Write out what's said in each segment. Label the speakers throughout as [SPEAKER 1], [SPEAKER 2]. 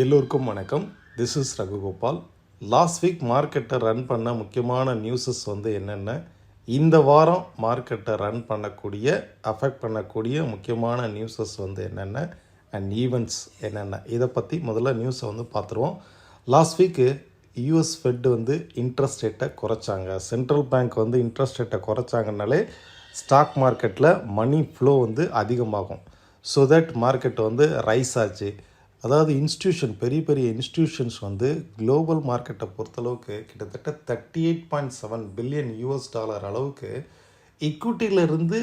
[SPEAKER 1] எல்லோருக்கும் வணக்கம். This is Raghugopal. Last week மார்க்கெட்டை ரன் பண்ண முக்கியமான நியூஸஸ் வந்து என்னென்ன? இந்த வாரம் மார்க்கெட்டை ரன் பண்ணக்கூடிய அஃபெக்ட் பண்ணக்கூடிய முக்கியமான நியூஸஸ் வந்து என்னென்ன? அண்ட் ஈவெண்ட்ஸ் என்னென்ன? இதை பற்றி முதல்ல நியூஸை வந்து பார்த்துருவோம். லாஸ்ட் வீக்கு யூஎஸ் ஃபெட் வந்து இன்ட்ரெஸ்ட் ரேட்டை குறைச்சாங்க. சென்ட்ரல் பேங்க் வந்து இன்ட்ரெஸ்ட் ரேட்டை குறைச்சாங்கனாலே ஸ்டாக் மார்க்கெட்டில் மணி ஃப்ளோ வந்து அதிகமாகும். ஸோ தட் மார்க்கெட் வந்து ரைஸ் ஆச்சு. அதாவது இன்ஸ்டியூஷன் பெரிய பெரிய இன்ஸ்டியூஷன்ஸ் வந்து குளோபல் மார்க்கெட்டை பொறுத்தளவுக்கு கிட்டத்தட்ட thirty eight point seven billion US dollar அளவுக்கு இக்விட்டியிலேருந்து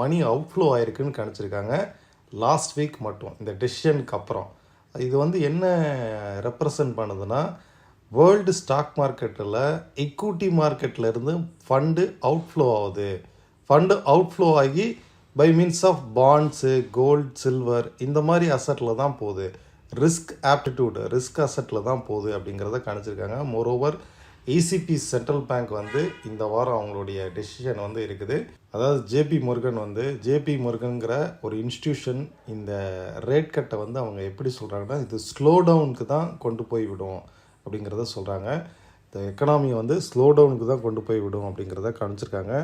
[SPEAKER 1] மணி அவுட்ஃப்ளோ ஆயிருக்குன்னு கணிச்சிருக்காங்க லாஸ்ட் வீக் மட்டும் இந்த டெசிஷனுக்கு அப்புறம். இது வந்து என்ன ரெப்ரசன்ட் பண்ணுதுன்னா வேர்ல்டு ஸ்டாக் மார்க்கெட்டில் இக்விட்டி மார்க்கெட்டிலேருந்து ஃபண்டு அவுட்ஃப்ளோ ஆகுது. ஃபண்டு அவுட்ஃப்ளோ ஆகி by means of bonds gold silver இந்த மாதிரி அசட்டில் தான் போகுது. ரிஸ்க் ஆப்டிடியூடு ரிஸ்க் அசட்டில் தான் போகுது அப்படிங்கிறத கணிச்சிருக்காங்க. மோரோவர் ஏசிபி சென்ட்ரல் பேங்க் வந்து இந்த வாரம் அவங்களுடைய டெசிஷன் வந்து இருக்குது. அதாவது ஜேபி முருகன் வந்து ஜேபி முருகனுங்கிற ஒரு இன்ஸ்டியூஷன் இந்த ரேட் கட்டை வந்து அவங்க எப்படி சொல்கிறாங்கன்னா இது ஸ்லோ டவுனுக்கு தான் கொண்டு போய் விடும் அப்படிங்கிறத சொல்கிறாங்க இந்த எக்கனாமியை வந்து ஸ்லோ டவுனுக்கு தான் கொண்டு போய் விடும் அப்படிங்கிறத காமிச்சிருக்காங்க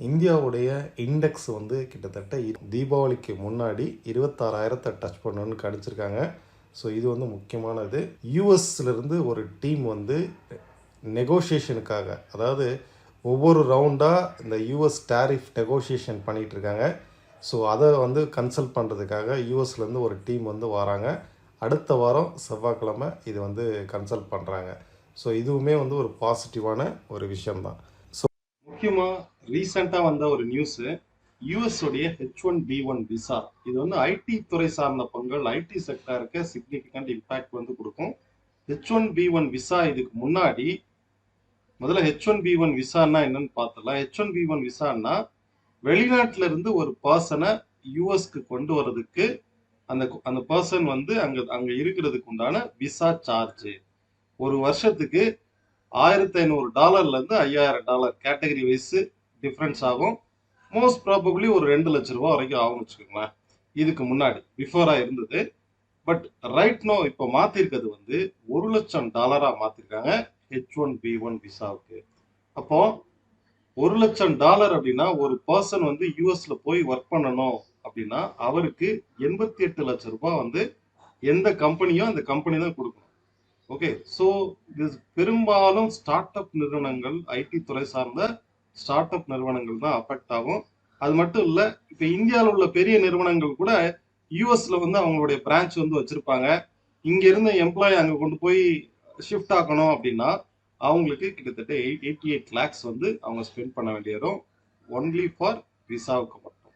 [SPEAKER 1] இந்தியாவுடைய இண்டெக்ஸ் வந்து கிட்டத்தட்ட இ- தீபாவளிக்கு முன்னாடி இருபத்தாறாயிரத்தை டச் பண்ணணும்னு கணிச்சிருக்காங்க ஸோ இது வந்து முக்கியமானது. யூஎஸ்லேருந்து ஒரு டீம் வந்து நெகோஷியேஷனுக்காக அதாவது ஒவ்வொரு ரவுண்டாக இந்த யூஎஸ் டேரிஃப் நெகோஷியேஷன் பண்ணிகிட்டு இருக்காங்க ஸோ அதை வந்து கன்சல்ட் பண்ணுறதுக்காக யூஎஸ்லேருந்து ஒரு டீம் வந்து வராங்க. அடுத்த வாரம் செவ்வாய்க்கிழமை இது வந்து கன்சல்ட் பண்ணுறாங்க ஸோ இதுவுமே வந்து ஒரு பாசிட்டிவான ஒரு விஷயம்தான். முக்கியமாக ரீசெண்டாக வந்த ஒரு நியூஸு யூஎஸ் உடைய H one B one visa இது வந்து ஐடி துறை சார்ந்த பொங்கல் ஐடி செக்டருக்கு சிக்னிஃபிகண்ட் இம்பாக்ட் வந்து கொடுக்கும். H one B one visa இதுக்கு முன்னாடி முதல்ல ஹெச் ஒன் பி ஒன் விசான்னா என்னன்னு பார்த்தலாம் ஹெச் ஒன் பி ஒன் விசான்னா வெளிநாட்டில இருந்து ஒரு பர்சனை யூஎஸ்க்கு கொண்டு வர்றதுக்கு அந்த அந்த பர்சன் வந்து அங்க அங்க இருக்கிறதுக்கு உண்டான விசா சார்ஜ் ஒரு வருஷத்துக்கு ஆயிரத்தி ஐநூறு டாலர்லேருந்து ஐயாயிரம் டாலர் கேட்டகரி வைஸ் டிஃப்ரென்ஸ் ஆகும். மோஸ்ட் ப்ராபப்ளி ஒரு ரெண்டு லட்ச ரூபா வரைக்கும் ஆகும்னு வச்சுக்கோங்களேன். இதுக்கு முன்னாடி பிஃபோராக இருந்தது. பட் ரைட் நோ இப்போ மாற்றிருக்கிறது வந்து ஒரு லட்சம் டாலராக மாற்றிருக்காங்க ஹெச் ஒன் பி ஒன் விசாவுக்கு. அப்போ ஒரு லட்சம் டாலர் அப்படின்னா ஒரு பர்சன் வந்து யூஎஸ்ல போய் ஒர்க் பண்ணணும் அப்படின்னா அவருக்கு எண்பத்தி எட்டு லட்சம் ரூபாய் வந்து எந்த கம்பெனியோ அந்த கம்பெனி தான் கொடுக்கும் ஓகே ஸோ இது பெரும்பாலும் ஸ்டார்ட் அப் நிறுவனங்கள் ஐடி துறை சார்ந்த ஸ்டார்ட் அப் நிறுவனங்கள் தான் அஃபெக்ட் ஆகும். அது மட்டும் இல்லை இப்போ இந்தியாவில் உள்ள பெரிய நிறுவனங்கள் கூட யூஎஸ்ல வந்து அவங்களுடைய பிரான்ச் வந்து வச்சிருப்பாங்க. இங்க இருந்த எம்ப்ளாயி அங்கே கொண்டு போய் ஷிஃப்ட் ஆக்கணும் அப்படின்னா அவங்களுக்கு கிட்டத்தட்ட எயிட் எயிட்டி எயிட் லேக்ஸ் வந்து அவங்க ஸ்பெண்ட் பண்ண வேண்டியதும் ஒன்லி ஃபார் விசாவுக்கு மட்டும்.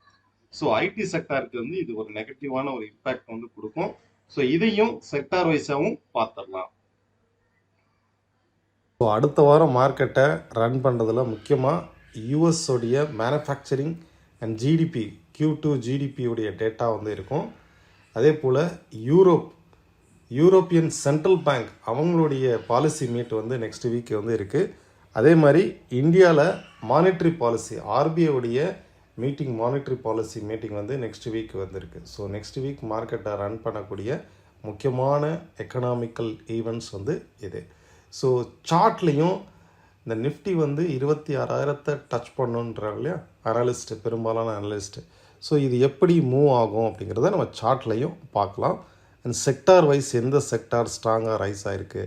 [SPEAKER 1] ஸோ ஐடி செக்டாருக்கு வந்து இது ஒரு நெகட்டிவான ஒரு இம்பேக்ட் வந்து கொடுக்கும். ஸோ இதையும் செக்டார் வைஸாகவும் பார்த்துடலாம். ஸோ அடுத்த வாரம் மார்க்கெட்டை ரன் பண்ணுறதுல முக்கியமாக யூஎஸோடைய manufacturing and GDP Q two ஜிடிபியுடைய data வந்து இருக்கும். அதே போல் யூரோப் யூரோப்பியன் சென்ட்ரல் பேங்க் அவங்களுடைய பாலிசி மீட் வந்து நெக்ஸ்ட் வீக் வந்து இருக்குது அதே மாதிரி இந்தியாவில் மானிட்ரி பாலிசி ஆர்பிஐடைய மீட்டிங் மானிட்டரி பாலிசி மீட்டிங் வந்து நெக்ஸ்ட் வீக் வந்திருக்கு. ஸோ நெக்ஸ்ட் வீக் மார்க்கெட்டை ரன் பண்ணக்கூடிய முக்கியமான எக்கனாமிக்கல் ஈவெண்ட்ஸ் வந்து இது. ஸோ சார்ட்லேயும் இந்த நிஃப்டி வந்து இருபத்தி ஆறாயிரத்தை டச் பண்ணுன்றாங்க இல்லையா? அனலிஸ்ட்டு பெரும்பாலான அனலிஸ்ட்டு ஸோ இது எப்படி மூவ் ஆகும் அப்படிங்கிறத நம்ம சார்ட்லையும் பார்க்கலாம். அண்ட் செக்டார் வைஸ் எந்த செக்டார் ஸ்ட்ராங்காக ரைஸ் ஆகிருக்கு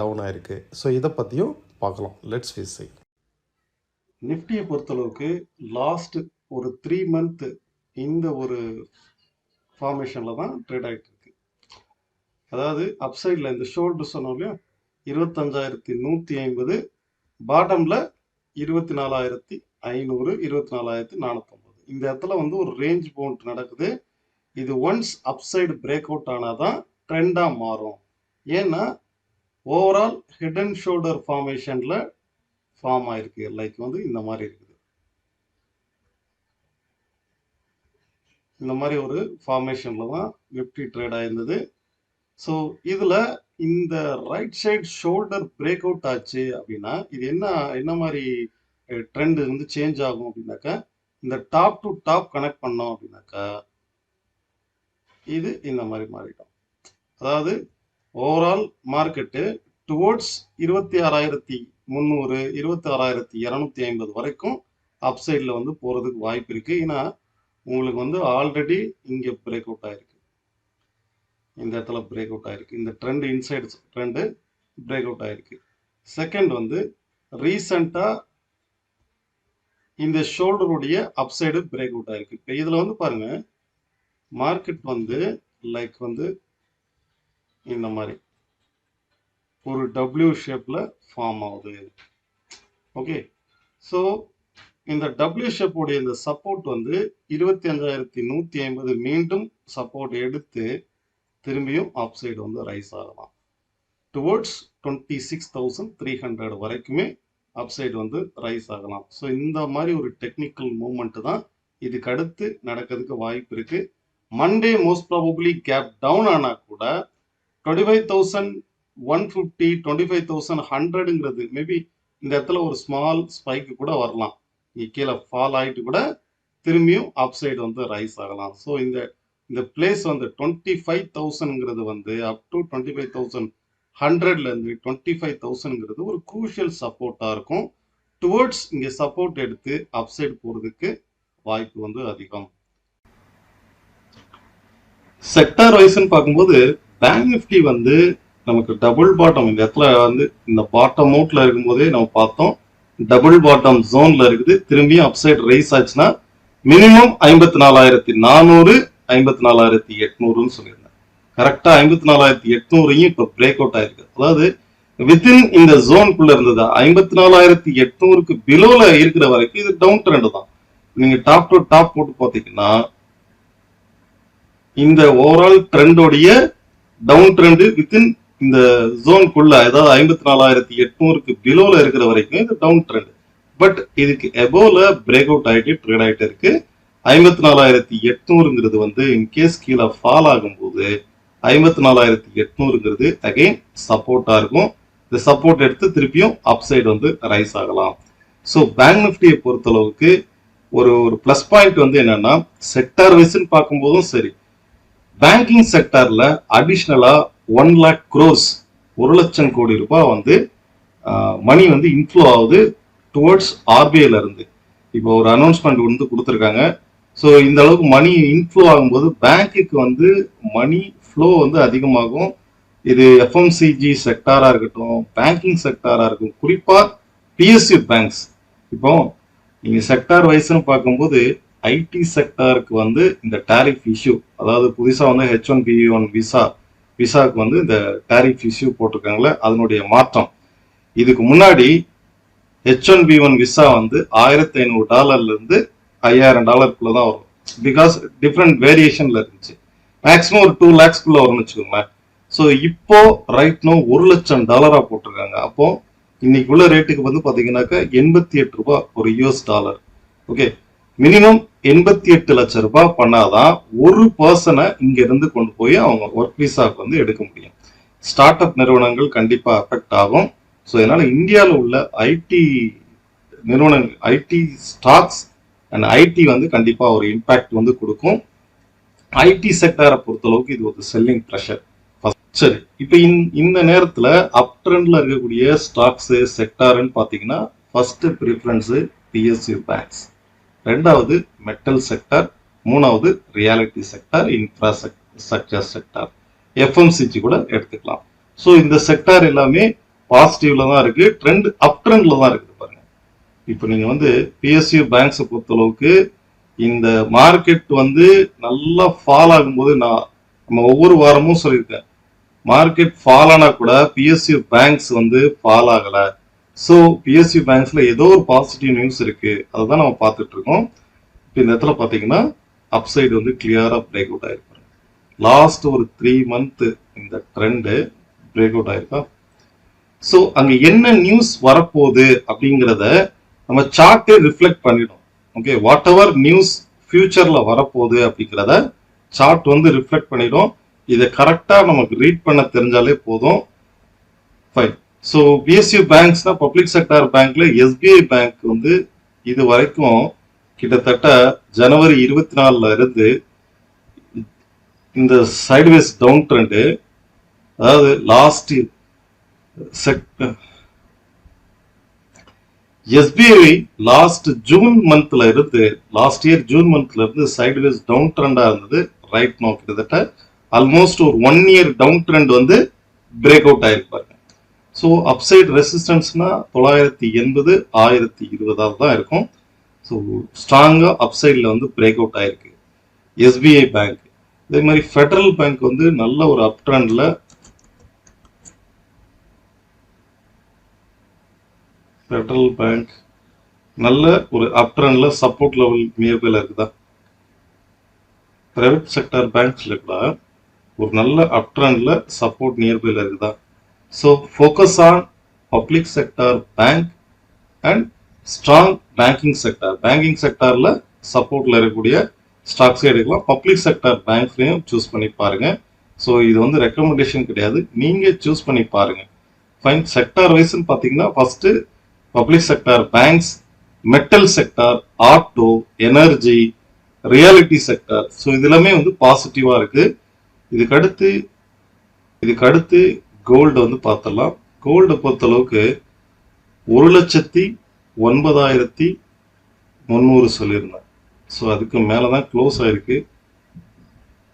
[SPEAKER 1] டவுன் ஆகிருக்கு ஸோ இதை பற்றியும் பார்க்கலாம். லெட்ஸ் ஃபேஸ் நிஃப்டியை பொறுத்தளவுக்கு லாஸ்ட் ஒரு த்ரீ மந்த் இந்த ஒரு ஃபார்மேஷனில் தான் ட்ரேட் ஆகிட்டு இருக்கு. அதாவது அப்சைடில் இந்த ஷோல்டர் சொன்னோம் இல்லையா? இருபத்தஞ்சாயிரத்தி நூற்றி ஐம்பது பாட்டமில் இருபத்தி நாலாயிரத்தி ஐநூறு இருபத்தி நாலாயிரத்தி நானூற்றம்பது இந்த இடத்துல வந்து ஒரு ரேஞ்ச் பவுண்ட் நடக்குது. இது ஒன்ஸ் அப்சைடு பிரேக் அவுட் ஆனால் தான் ட்ரெண்டாக மாறும். ஏன்னா ஓவரால் ஹெட் அண்ட் ஷோல்டர் ஃபார்மேஷனில் ஃபார்ம் ஆயிருக்கு. லைக் வந்து இந்த மாதிரி இருக்குது. இந்த மாதிரி ஒரு ஃபார்மேஷனில் தான் நிஃப்டி ட்ரேட் ஆயிருந்தது. ஸோ இதில் இந்த right side shoulder break out ஆச்சு அப்படின்னா இது என்ன என்ன மாதிரி ட்ரெண்ட் வந்து சேஞ்ச் ஆகும் அப்படின்னாக்கா இந்த டாப் டு டாப் கனெக்ட் பண்ணோம் அப்படின்னாக்கா இது இந்த மாதிரி மாறிடும். அதாவது
[SPEAKER 2] ஓவரால் மார்க்கெட்டு டுவோர்ட்ஸ் இருபத்தி ஆறாயிரத்தி முந்நூறு இருபத்தி ஆறாயிரத்தி இரநூத்தி ஐம்பது வரைக்கும் அப்சைடில் வந்து போகிறதுக்கு வாய்ப்பு இருக்குது ஏன்னா உங்களுக்கு வந்து ஆல்ரெடி இங்கே பிரேக் அவுட் ஆயிருக்கு. இந்த இடத்துல பிரேக் அவுட் ஆயிருக்கு. இந்த trend inside trend break out ஆயிருக்கு. செகண்ட் வந்து ரீசண்டாக இந்த ஷோல்டருடைய அப்சைடு பிரேக் அவுட் ஆயிருக்கு. இப்போ இதில் வந்து பாருங்க மார்க்கெட் வந்து லைக் வந்து இந்த மாதிரி. ஒரு டபிள்யூ ஷேப்பில் ஃபார்ம் ஆகுது. ஓகே ஸோ இந்த டபிள்யூ ஷேப்போடைய இந்த சப்போர்ட் வந்து இருபத்தி அஞ்சாயிரத்தி நூற்றி ஐம்பது மீண்டும் சப்போர்ட் எடுத்து திரும்பியும் அப் சைடு வந்து ரைஸ் ஆகலாம். Towards twenty six thousand three hundred வரைக்குமே அப் சைடு வந்து ரைஸ் ஆகலாம். ஸோ இந்த மாதிரி ஒரு டெக்னிக்கல் மூமெண்ட் தான் இதுக்கு அடுத்து நடக்கிறதுக்கு வாய்ப்பு இருக்கு. Monday most probably gap down ஆனா கூட twenty five thousand one fifty twenty five thousand ஹண்ட்ரடுங்கிறது maybe இந்த இடத்துல ஒரு ஸ்மால் ஸ்பைக்கு கூட வரலாம். இங்கே கீழே ஃபால் ஆகிட்டு கூட திரும்பியும் அப் சைடு வந்து ரைஸ் ஆகலாம். ஸோ இந்த இந்த பிளேஸ் வந்து டுவெண்ட்டி ஃபைவ் தௌசண்ட்ங்கிறது வந்து up to twenty five thousand ஹண்ட்ரட்லேருந்து டுவெண்ட்டி ஃபைவ் தௌசண்ட்ங்கிறது ஒரு குரூஷியல் சப்போர்ட்டாக இருக்கும். டுவர்ட்ஸ் இங்கே சப்போர்ட் எடுத்து அப்சைடு போகிறதுக்கு வாய்ப்பு வந்து அதிகம். செக்டார் வைஸ்ன்னு பார்க்கும்போது பேங்க் நிஃப்டி வந்து நமக்கு டபுள் பாட்டம் இந்த இடத்துல வந்து இந்த பாட்டம் அவுட்ல இருக்கும்போதே நம்ம பார்த்தோம். டபுள் பாட்டம் ஜோன்ல இருக்குது. திரும்பியும் அப்சைட் ரைஸ் ஆச்சுன்னா மினிமம் ஐம்பத்தி நாலாயிரத்தி நானூறு ஐம்பத்தி நாலாயிரத்தி எட்நூறுன்னு சொல்லியிருந்தேன் கரெக்டா ஐம்பத்தி நாலாயிரத்தி எட்நூறையும் இப்போ பிரேக் அவுட் ஆயிருக்கு. அதாவது வித்தின் இந்த ஜோனுக்குள்ள இருந்தது ஐம்பத்தி நாலாயிரத்தி எட்நூறுக்கு பிலோல இருக்கிற வரைக்கும் இது டவுன் ட்ரெண்ட் தான். நீங்க டாப் டு டாப் போட்டு பார்த்தீங்கன்னா இந்த ஓவரால் ட்ரெண்டோடைய டவுன் ட்ரெண்ட் வித்தின் இந்த ஜோனுக்குள்ள அதாவது ஐம்பத்தி நாலாயிரத்தி எட்நூறுக்கு பிலோல இருக்கிற வரைக்கும் இது டவுன் ட்ரெண்ட் பட் இதுக்கு எபோல பிரேக் அவுட் ஆயிட்டு ட்ரேட் ஆகிட்டு இருக்கு. ஐம்பத்தி நாலாயிரத்தி எட்நூறுங்கிறது வந்து இன்கேஸ் கீழே ஃபால் ஆகும்போது ஐம்பத்தி நாலாயிரத்தி எட்நூறுங்கிறது அகைன் சப்போர்ட்டாக இருக்கும். இந்த சப்போர்ட் எடுத்து திருப்பியும் அப் சைடு வந்து ரைஸ் ஆகலாம். ஸோ பேங்க் நிஃப்டியை பொறுத்தளவுக்கு ஒரு ஒரு ப்ளஸ் பாயிண்ட் வந்து என்னன்னா செக்டார் வைஸ்ன்னு பார்க்கும்போதும் சரி. பேங்கிங் செக்டாரில் அடிஷ்னலாக ஒன் லேக் க்ரோஸ் ஒரு லட்சம் கோடி ரூபாய் வந்து மணி வந்து இன்ஃப்ளோ ஆகுது டுவர்ட்ஸ் ஆர்பிஐல இருந்து. இப்போ ஒரு அனௌன்ஸ்மெண்ட் வந்து கொடுத்துருக்காங்க. ஸோ இந்த அளவுக்கு மணி இன்ஃப்ளோ ஆகும்போது பேங்க்குக்கு வந்து மணி ஃப்ளோ வந்து அதிகமாகும். இது எஃப்எம்சிஜி செக்டாராக இருக்கட்டும் பேங்கிங் செக்டாராக இருக்கும் குறிப்பாக பிஎஸ்யூ பேங்க்ஸ் இப்போ நீங்கள் செக்டார் வைஸ்னு பார்க்கும்போது ஐடி செக்டாருக்கு வந்து இந்த டாரிஃப் இஷ்யூ அதாவது புதுசாக வந்து H one B one visa விசாவுக்கு வந்து இந்த டாரிஃப் இஷ்யூ போட்டிருக்காங்களே அதனுடைய மாற்றம். இதுக்கு முன்னாடி H one B one visa வந்து ஆயிரத்தி ஐநூறு டாலர்லேருந்து ஐயாயிரம் டாலருக்குள்ள தான் வரும். பிகாஸ் டிஃப்ரெண்ட் வேரியேஷன்ல இருந்துச்சு. மேக்ஸிமம் ஒரு டூ லேக்ஸ்க்குள்ள வரும்னு வச்சுக்கோங்களேன். ஸோ இப்போ ரைட் நோ ஒரு லட்சம் டாலரா போட்டிருக்காங்க. அப்போ இன்னைக்கு உள்ள ரேட்டுக்கு வந்து பாத்தீங்கன்னாக்கா எண்பத்தி எட்டு ரூபாய் ஒரு யூஎஸ் டாலர் ஓகே மினிமம் எண்பத்தி எட்டு லட்சம் ரூபாய் பண்ணாதான் ஒரு பர்சனை இங்க இருந்து கொண்டு போய் அவங்க ஒர்க் விசாக்கு வந்து எடுக்க முடியும். ஸ்டார்ட் அப் நிறுவனங்கள் கண்டிப்பா அஃபெக்ட் ஆகும். ஸோ அதனால இந்தியாவில் உள்ள ஐடி நிறுவனங்கள் ஐடி ஸ்டாக்ஸ் அண்ட் ஐடி வந்து கண்டிப்பாக ஒரு இம்பேக்ட் வந்து கொடுக்கும். ஐடி செக்டாரை பொறுத்தளவுக்கு இது ஒரு செல்லிங் ப்ரெஷர் சரி இப்போ இந்த நேரத்தில் அப் ட்ரெண்டில் இருக்கக்கூடிய ஸ்டாக்ஸு செக்டாருன்னு பார்த்தீங்கன்னா ஃபஸ்ட்டு ப்ரிஃபரன்ஸு பிஎஸ்யூ பேங்க்ஸ் ரெண்டாவது மெட்டல் செக்டார் மூணாவது reality sector infrastructure sector FMCG கூட எடுத்துக்கலாம். ஸோ இந்த செக்டார் எல்லாமே பாசிட்டிவ்ல தான் இருக்கு. ட்ரெண்ட் அப் ட்ரெண்ட்ல தான் இருக்குது இப்போ நீங்கள் வந்து பிஎஸ்யூ பேங்க்ஸை பொறுத்தளவுக்கு இந்த மார்க்கெட் வந்து நல்லா ஃபால் ஆகும்போது நான் நம்ம ஒவ்வொரு வாரமும் சொல்லியிருக்கேன். மார்க்கெட் ஃபால் ஆனால் கூட பிஎஸ்யூ பேங்க்ஸ் வந்து ஃபால் ஆகலை. ஸோ பிஎஸ்யூ பேங்க்ஸில் ஏதோ ஒரு பாசிட்டிவ் நியூஸ் இருக்குது அதை தான் நம்ம பார்த்துட்டு இருக்கோம் இப்போ இந்த இடத்துல பார்த்தீங்கன்னா அப்சைடு வந்து கிளியராக பிரேக் அவுட் ஆகிருப்பாரு லாஸ்ட் ஒரு த்ரீ மந்த்து இந்த ட்ரெண்டு பிரேக் அவுட் ஆகிருக்கா ஸோ அங்கே என்ன நியூஸ் வரப்போகுது அப்படிங்கிறத நம்ம சார்ட்டே ரிஃப்ளெக்ட் பண்ணிடும். ஓகே வாட் எவர் நியூஸ் ஃபியூச்சர்ல வரப்போகுது அப்படிங்கிறத சார்ட் வந்து ரிஃப்ளெக்ட் பண்ணிடும். இதை கரெக்டாக நமக்கு ரீட் பண்ண தெரிஞ்சாலே போதும். ஃபைன் ஸோ பிஎஸ்யூ பேங்க்ஸ்னா பப்ளிக் செக்டார் பேங்க்ல எஸ்பிஐ பேங்க் வந்து இது வரைக்கும் கிட்டத்தட்ட ஜனவரி இருபத்தி நாலுல இருந்து இந்த சைட்வேஸ் டவுன் ட்ரெண்டு அதாவது லாஸ்ட் எஸ்பிஐ லாஸ்ட் ஜூன் மந்த்ல இருந்து லாஸ்ட் இயர் ஜூன் மந்த்ல இருந்து சைட்வேஸ் டவுன் ட்ரெண்டா இருந்தது. ரைட் நோ கிட்டத்தட்ட ஆல்மோஸ்ட் ஒரு ஒன் இயர் டவுன் ட்ரெண்ட் வந்து பிரேக் அவுட் ஆயிருப்பாங்க ஸோ அப்சைட் ரெசிஸ்டன்ஸ்னா தொள்ளாயிரத்தி எண்பது ஆயிரத்தி இருபதாவது தான் இருக்கும். ஸோ ஸ்ட்ராங்காக அப்சைடில் வந்து பிரேக் அவுட் ஆயிருக்கு. எஸ்பிஐ பேங்க் இதே மாதிரி ஃபெடரல் பேங்க் வந்து நல்ல ஒரு அப் ட்ரெண்டில் பெட்ரல் பேங்க் நல்ல ஒரு அப் ட்ரெண்டில் சப்போர்ட் லெவல் நியர்பைல இருக்குதா? ப்ரைவேட் செக்டர் பேங்க்ஸில் கூட ஒரு நல்ல அப் ட்ரெண்டில் சப்போர்ட் நியர்பைல இருக்குதா? So focus on public sector bank and strong banking sector banking செக்டாரில் சப்போர்ட்டில் இருக்கக்கூடிய ஸ்டாக்ஸே எடுக்கலாம். பப்ளிக் செக்டர் பேங்க்ஸ்லையும் சூஸ் பண்ணி பாருங்க. ஸோ இது வந்து ரெக்கமெண்டேஷன் கிடையாது. நீங்கள் சூஸ் பண்ணி பாருங்க. ஃபைன் செக்டார் வைஸ்ன்னு பார்த்தீங்கன்னா first public sector banks metal sector auto energy reality sector so இதெல்லாமே வந்து பாசிட்டிவாக இருக்கு. இதுக்கடுத்து இதுக்கடுத்து இதுக்கு அடுத்து கோல்டு வந்து பார்த்துடலாம். கோல்டு பொறுத்த அளவுக்கு ஒரு லட்சத்தி ஒன்பதாயிரத்தி முந்நூறு சொல்லியிருந்தேன் ஸோ அதுக்கு மேலே தான் க்ளோஸ் ஆயிருக்கு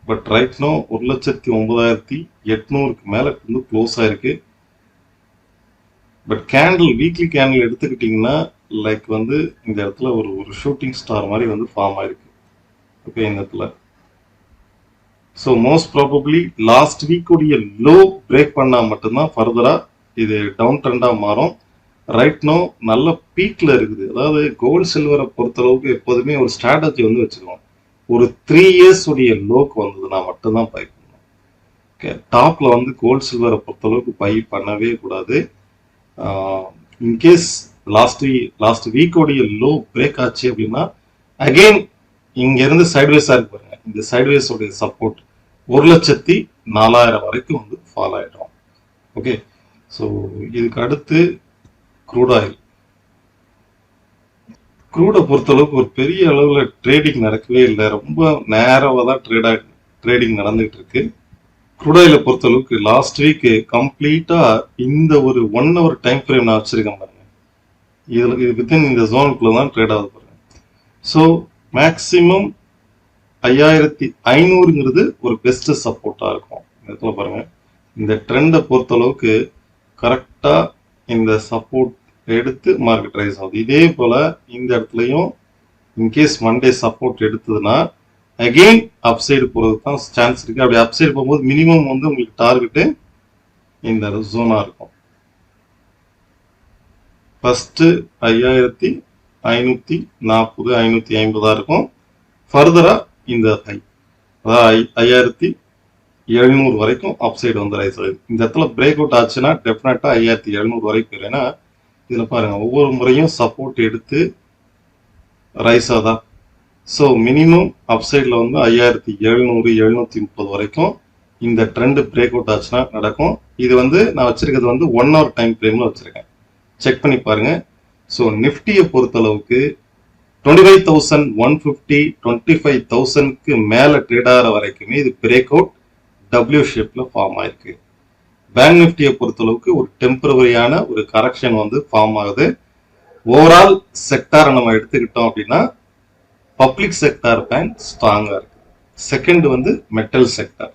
[SPEAKER 2] பட் ரைட்னோ ஒரு லட்சத்தி ஒன்பதாயிரத்தி எட்நூறுக்கு மேலே வந்து க்ளோஸ் ஆயிருக்கு. பட் கேண்டில் வீக்லி கேண்டில் எடுத்துக்கிட்டிங்கன்னா லைக் வந்து இந்த இடத்துல ஒரு ஒரு ஷூட்டிங் ஸ்டார் மாதிரி வந்து ஃபார்ம் ஆயிருக்கு. ஓகே இந்த இடத்துல. ஸோ மோஸ்ட் ப்ராபப்ளி லாஸ்ட் வீக்குடைய லோ பிரேக் பண்ணால் மட்டும்தான் ஃபர்தராக இது டவுன் ட்ரெண்டாக மாறும். ரைட் நோ நல்ல பீக்கில் இருக்குது. அதாவது கோல்டு சில்வரை பொறுத்தளவுக்கு எப்போதுமே ஒரு ஸ்ட்ராட்டஜி வந்து வச்சுருவோம் ஒரு த்ரீ இயர்ஸ் உடைய லோக்கு வந்ததுன்னா மட்டும்தான் பை பண்ணணும். ஓகே டாப்பில் வந்து கோல்டு சில்வரை பொறுத்தளவுக்கு பை பண்ணவே கூடாது. இன்கேஸ் லாஸ்ட் லாஸ்ட் வீக்கோடைய லோ பிரேக் ஆச்சு அப்படின்னா அகெயின் இங்கேருந்து சைட்வேஸாக இருக்கு பாருங்க. இந்த சைட்வேஸோடைய சப்போர்ட் ஒரு லட்சத்தி நாலாயிரம் வரைக்கும் வந்து ஃபாலோ ஆகிடும் ஓகே ஸோ இதுக்கு அடுத்து க்ரூட் ஆயில் க்ரூடை பொறுத்தளவுக்கு ஒரு பெரிய அளவில் ட்ரேடிங் நடக்கவே இல்லை. ரொம்ப நேரவாக தான் ட்ரேடா ட்ரேடிங் நடந்துகிட்டு இருக்கு. க்ரூட் பொறுத்த பொறுத்தளவுக்கு லாஸ்ட் வீக் கம்ப்ளீட்டாக இந்த ஒரு ஒன் ஹவர் டைம் ஃப்ரேம் நான் வச்சிருக்கேன் பாருங்க. இதில் இது வித்தின் இந்த ஜோனுக்குள்ள தான் ட்ரேட் ஆகுது பாருங்க ஸோ மேக்சிமம் ஐயாயிரத்தி ஐநூறுங்கிறது ஒரு பெஸ்ட் சப்போர்ட்டாக இருக்கும். இந்த இடத்துல பாருங்க. இந்த ட்ரெண்டை பொறுத்தளவுக்கு கரெக்டாக இந்த சப்போர்ட் எடுத்து மார்க்கெட் ரைஸ் ஆகுது. இதே போல இந்த இடத்துலையும் இன்கேஸ் மண்டே சப்போர்ட் எடுத்ததுன்னா அகெயின் அப்சைடு போகிறது தான் சான்ஸ் இருக்கு. அப்படி அப்சைடு போகும்போது மினிமம் வந்து உங்களுக்கு டார்கெட்டு இந்த ஜோனா இருக்கும். ஃபஸ்ட்டு ஐயாயிரத்தி ஐநூற்றி நாற்பது ஐநூற்றி ஐம்பதாக இருக்கும். ஃபர்தராக இந்த ஐ அதாவது ஐயாயிரத்தி எழுநூறு வரைக்கும் அப்சைடு வந்து ரைஸ் ஆகுது. இந்த இடத்துல பிரேக் அவுட் ஆச்சுன்னா டெஃபினட்டாக ஐயாயிரத்தி எழுநூறு வரைக்கும் ஏன்னா இதில் பாருங்கள் ஒவ்வொரு முறையும் சப்போர்ட் எடுத்து ரைஸ் தான் ஸோ மினிமம் அப்சைடில் வந்து ஐயாயிரத்தி எழுநூறு எழுநூத்தி முப்பது வரைக்கும் இந்த ட்ரெண்ட் பிரேக் அவுட் ஆச்சுன்னா நடக்கும். இது வந்து நான் வச்சிருக்கிறது வந்து ஒன் ஹவர் டைம் ஃப்ரேம்ல வச்சிருக்கேன். செக் பண்ணி பாருங்க. ஸோ நிஃப்டியை பொறுத்தளவுக்கு twenty five thousand one fifty twenty five தௌசண்ட்க்கு மேலே ட்ரேட் ஆகிற வரைக்குமே இது பிரேக் அவுட் டபிள்யூ ஷேப்ல ஃபார்ம் ஆயிருக்கு. பேங்க் நிஃப்டியை பொறுத்தளவுக்கு ஒரு டெம்பரவரியான ஒரு கரெக்ஷன் வந்து ஃபார்ம் ஆகுது. ஓவரால் செக்டாரை நம்ம எடுத்துக்கிட்டோம் அப்படின்னா பப்ளிக் செக்டார் பேங்க் ஸ்ட்ராங்காக இருக்குது செகண்ட் வந்து மெட்டல் செக்டார்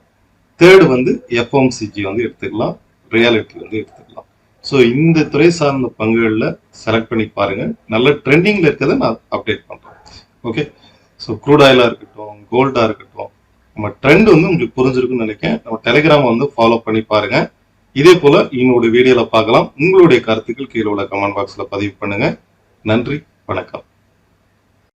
[SPEAKER 2] தேர்டு வந்து எஃப்எம்சிஜி வந்து எடுத்துக்கலாம். ரியாலிட்டி வந்து எடுத்துக்கலாம். ஸோ இந்த துறை சார்ந்த பங்குகளில் செலக்ட் பண்ணி பாருங்கள் நல்ல ட்ரெண்டிங்கில் இருக்கிறத நான் அப்டேட் பண்ணுறேன் ஓகே ஸோ க்ரூட் ஆயிலாக இருக்கட்டும் கோல்டாக இருக்கட்டும் நம்ம ட்ரெண்ட் வந்து உங்களுக்கு புரிஞ்சிருக்குன்னு நினைக்கிறேன். நம்ம டெலிகிராமை வந்து ஃபாலோ பண்ணி பாருங்க. இதே போல என்னோட வீடியோல பார்க்கலாம். உங்களுடைய கருத்துக்கள் கீழே உள்ள கமெண்ட் பாக்ஸ்ல பதிவு பண்ணுங்க. நன்றி வணக்கம்.